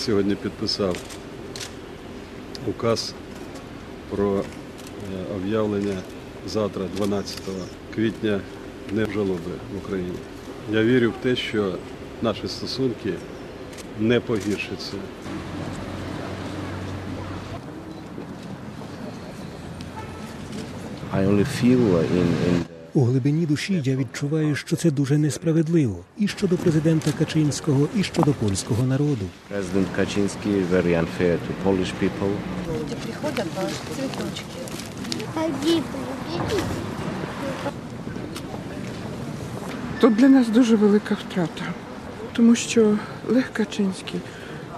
сьогодні підписав указ про е, об'явлення завтра, 12 квітня, Днем жалоби в Україні. Я вірю в те, що наші стосунки не погіршаться. I only feel in, in У глибині душі я відчуваю, що це дуже несправедливо і щодо президента Качинського, і щодо польського народу. President Kaczynski very unfair to Polish people. Люди приходят по цветочки. Тут для нас дуже велика втрата, тому що Лех Качинський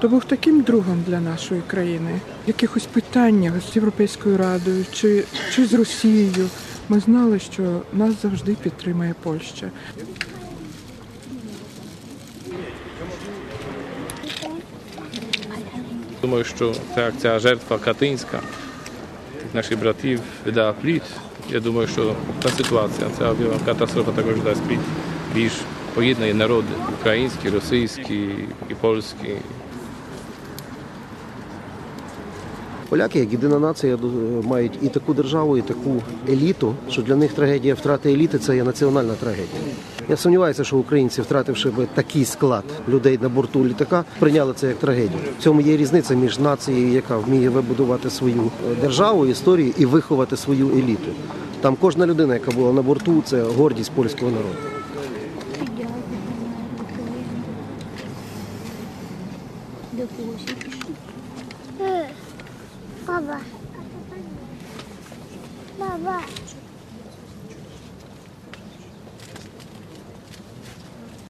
то був таким другом для нашої країни. В якихось питаннях з Європейською Радою чи, чи з Росією ми знали, що нас завжди підтримає Польща. Думаю, що так, ця жертва катинська наших братів видала плід. Я думаю, що та ситуація, ця катастрофа також дасть плід. Більш поєднає народи український, російський і польський. Поляки, як єдина нація, мають і таку державу, і таку еліту, що для них трагедія втрати еліти це є національна трагедія. Я сумніваюся, що українці, втративши би такий склад людей на борту літака, прийняли це як трагедію. В цьому є різниця між нацією, яка вміє вибудувати свою е, державу, історію і виховати свою еліту. Там кожна людина, яка була на борту, це гордість польського народу. 爸爸。爸爸。